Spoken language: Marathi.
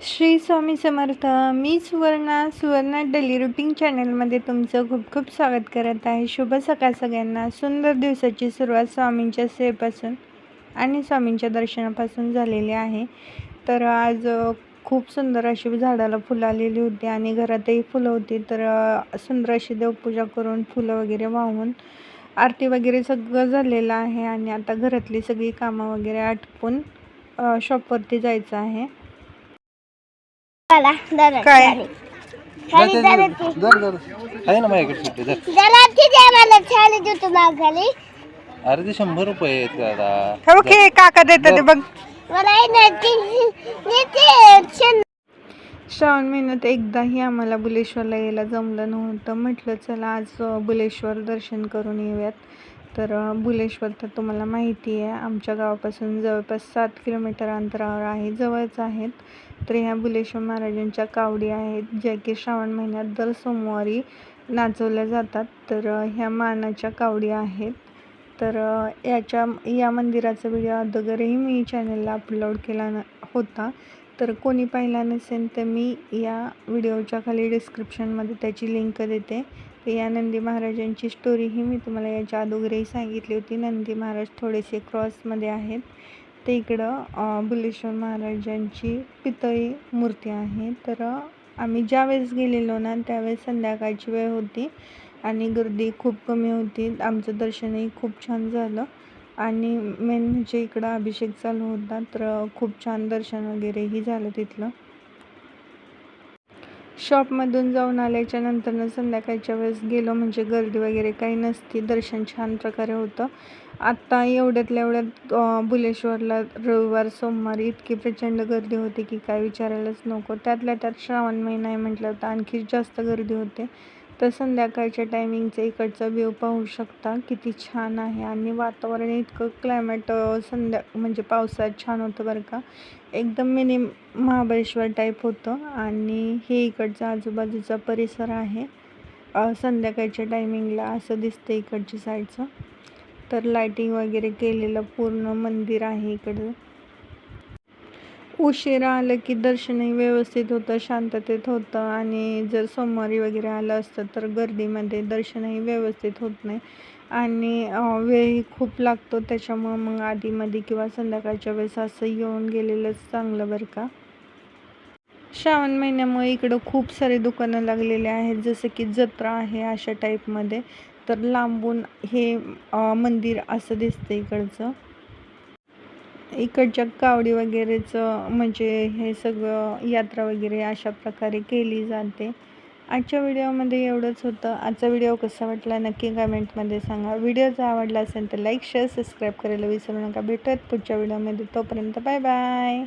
श्री स्वामी समर्थ मी सुवर्णा सुवर्णा डेली रुटीन चॅनलमध्ये तुमचं खूप खूप स्वागत करत आहे. शुभ सकाळ सगळ्यांना. सुंदर दिवसाची सुरुवात स्वामींच्या सेवेपासून आणि स्वामींच्या दर्शनापासून झालेली आहे. तर आज खूप सुंदर अशी झाडाला फुलं आलेली होती आणि घरातही फुलं होती. तर सुंदर अशी देवपूजा करून फुलं वगैरे वाहून आरती वगैरे सगळं झालेलं आहे आणि आता घरातली सगळी कामं वगैरे आटपून शॉपवरती जायचं आहे. मला दरड काय? खाली. खाली दरडची. दर दर आहे ना माझ्याकडे सुट्टी दर दरडची द्या मला छान देतो माघारी. अरे ते शंभर रुपये आहेत दादा. हो काका देतात ते बघ. मला नदी- नीती शेण- श्रावण महिन्यात एकदाही आम्हाला बुलेश्वरला यायला जमलं नव्हतं. म्हटलं चला आज अ, बुलेश्वर दर्शन करून येऊयात. तर भुलेश्वर बुलेश्वर तर तुम्हाला माहिती आहे आमच्या गावापासून जवळपास सात किलोमीटर अंतरावर आहे जवळच आहेत. तर ह्या बुलेश्वर महाराजांच्या कावडी आहेत ज्या की श्रावण महिन्यात दर सोमवारी नाचवल्या जातात. तर ह्या मानाच्या कावडी आहेत. तर याच्या या मंदिराचा व्हिडिओ अगोदरही मी चॅनलला अपलोड केला न होता. तर कोणी पाहिला नसेल तर मी या व्हिडिओच्या खाली डिस्क्रिप्शनमध्ये त्याची लिंक देते. तर या नंदी महाराजांची स्टोरीही मी तुम्हाला याच्या अगोदरही सांगितली होती. नंदी महाराज थोडेसे क्रॉसमध्ये आहेत. ते इकडं बुलेश्वर महाराजांची पितळी मूर्ती आहे. तर आम्ही ज्यावेळेस गेलेलो ना त्यावेळेस संध्याकाळची वेळ होती आणि गर्दी खूप कमी होती. आमचं दर्शनही खूप छान झालं. आणि मेन म्हणजे इकडं अभिषेक चालू होता तर खूप छान दर्शन वगैरेही झालं तिथलं. शॉपमधून जाऊन आल्याच्या नंतरनं संध्याकाळच्या वेळेस गेलो म्हणजे गर्दी वगैरे काही नसती दर्शन छान प्रकारे होतं. आत्ता एवढ्यातल्या एवढ्यात बुलेश्वरला रविवार सोमवारी इतकी प्रचंड गर्दी होती की काय विचारायलाच नको. त्यातल्या त्यात श्रावण महिना आहे म्हटलं तर आणखी जास्त गर्दी होते. तर संध्याकाळच्या टायमिंगचं इकडचा व्ह्यू पाहू शकता. किती छान आहे आणि वातावरण इतकं क्लायमेट संध्या म्हणजे पावसाळ्यात छान होतं बरं का. एकदम मिनी महाबळेश्वर टाईप होतं आणि हे इकडचा आजूबाजूचा परिसर आहे. संध्याकाळच्या टायमिंगला असं दिसतं इकडच्या साईडचं तर लाईटिंग वगैरे केलेलं पूर्ण मंदिर आहे इकडं. उशिरा आलं की दर्शनही व्यवस्थित होतं शांततेत होतं आणि जर सोमवारी वगैरे आलं असतं तर गर्दीमध्ये दर्शनही व्यवस्थित होत नाही. आणि वेळही खूप लागतो त्याच्यामुळं मग आधीमध्ये किंवा संध्याकाळच्या वेळेस असं येऊन गेलेलंच चांगलं बरं का? श्रावण महिन्यामुळे इकडं खूप सारे दुकानं लागलेले आहेत जसं की जत्रा आहे अशा टाईपमध्ये तर लांबून हे मंदिर असं दिसतं इकडचं. इकडच्या कावडी वगैरेचं म्हणजे हे सगळं यात्रा वगैरे अशा प्रकारे केली जाते. आजच्या व्हिडिओमध्ये एवढंच होतं. आजचा व्हिडिओ कसा वाटला नक्की कमेंटमध्ये सांगा. व्हिडिओ जर आवडला असेल तर लाईक शेअर सबस्क्राईब करायला विसरू नका. भेटूयात पुढच्या व्हिडिओमध्ये. तोपर्यंत बाय बाय.